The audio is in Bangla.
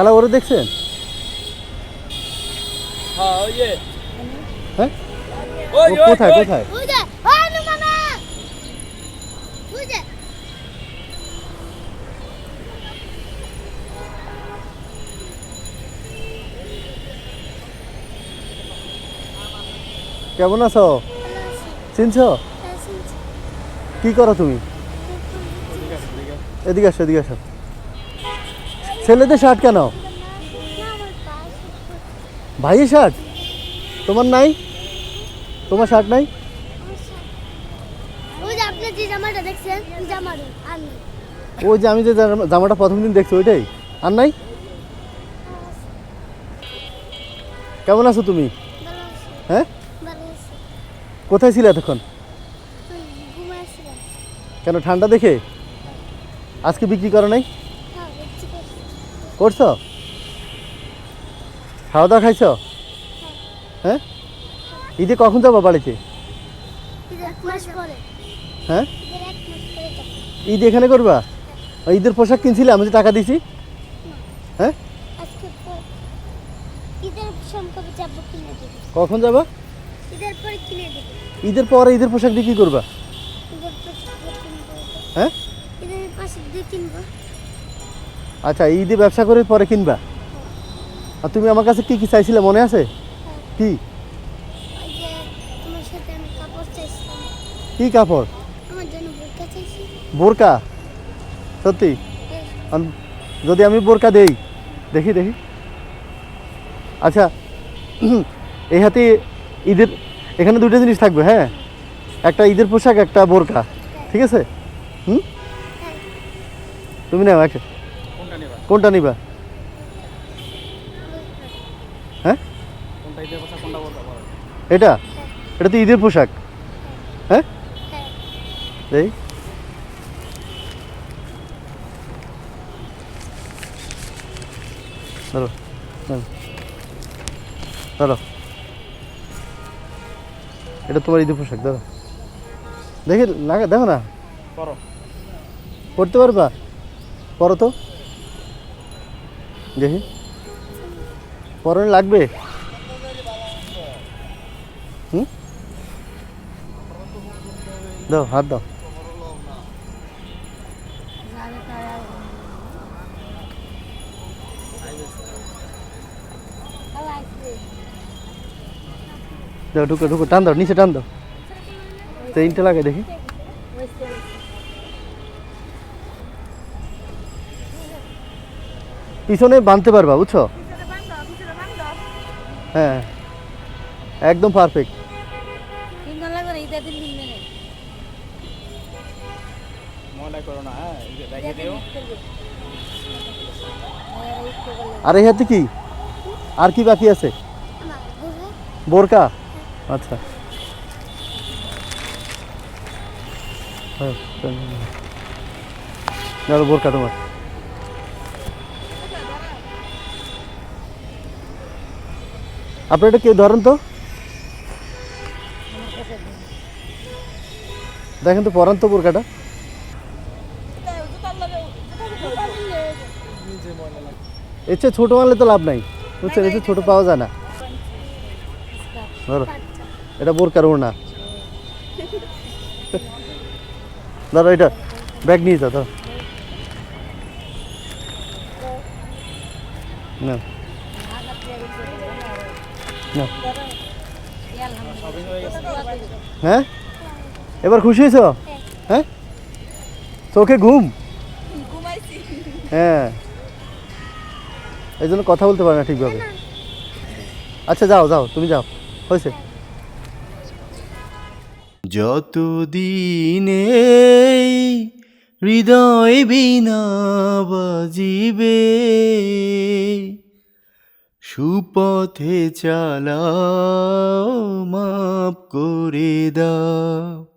খালা ওরে দেখছেন? হ্যাঁ হ্যাঁ? কোথায় কোথায়? কেমন আছো? চিনছ? কি করো তুমি? এদিকে আসো এদিকে আসো। ছেলেদের শার্ট কেন? ভাইয়ের শার্ট? তোমার নাই? তোমার শার্ট নাই? ওই যে আমি যে জামাটা প্রথম দিন দেখছি ওইটাই। আর নাই? কেমন আছো তুমি? হ্যাঁ? কোথায় ছিলে এতক্ষণ? কেন ঠান্ডা দেখে? আজকে বিক্রি করো নাই। করছ? খাওয়া দাওয়া খাইছো? হ্যাঁ? ঈদে কখন যাব বাড়িতে? হ্যাঁ। ঈদ এখানে করবা? ওই ঈদের পোশাক কিনছিলে আমি যে টাকা দিছি। হ্যাঁ? কখন যাবা? ঈদের পরে ঈদের পোশাক দিয়ে কী করবা? হ্যাঁ ঈদের পাশে দিয়ে কিনবো আচ্ছা ঈদে ব্যবসা করে পরে কিনবা। আর তুমি আমার কাছে কি কি চাইছিলে, মনে আছে? কি? কি কাপড়? বোরকা। সত্যি? যদি আমি বোরকা দেই, দেখি দেখি। আচ্ছা এই হাতে ঈদের, এখানে দুটো জিনিস থাকবে হ্যাঁ? একটা ঈদের পোশাক, একটা বোরকা। ঠিক আছে? হুম? তুমি নাও একটা কোনটা নিবা? হ্যাঁ? এটা? এটা তো ঈদের পোশাক। হ্যাঁ? এই। ধরো ধরো। এটা তোমার ঈদের পোশাক ধরো। দেখি লাগা দেখো না। করো পারবা? পরো তো। দেখি। পরনে লাগবে? হুম? দাও, হাত দাও। দাও, ঢুকো ঢুকো, টান দাও, নিচে টান দাও। চেইনটা লাগে, দেখি। পিছনে বাঁধতে পারবা বুঝছ? হ্যাঁ। একদম পারফেক্ট ময়লা করো না হ্যাঁ এই যে রেখে দিও। আর এই হাতে কি? আর কি বাকি আছে? বোরকা? বোরকা আচ্ছা। হ্যাঁ, বোরকা তোমার। আপনি এটা কেউ ধরেন তো? দেখেন তো পরান তো বোরকাটা এর চেয়ে ছোটো মানলে তো লাভ নাই। বুঝছেন? এর চেয়ে ছোটো পাওয়া যায় না। ধরো, এটা বোরকার ওড়না। ধরো, এটা ব্যাগ নিয়ে যাও, ধরো। না। হয়ে গেছে হ্যাঁ? এবার খুশি হয়েছ? হ্যাঁ? চোখে ঘুম? হ্যাঁ। এই জন্য কথা বলতে পারে না ঠিকভাবে। আচ্ছা যাও যাও তুমি যাও। হয়েছে। যতদিনে হৃদয় বিনা বাজিবে সুপথে চালা মাপ করে দাও।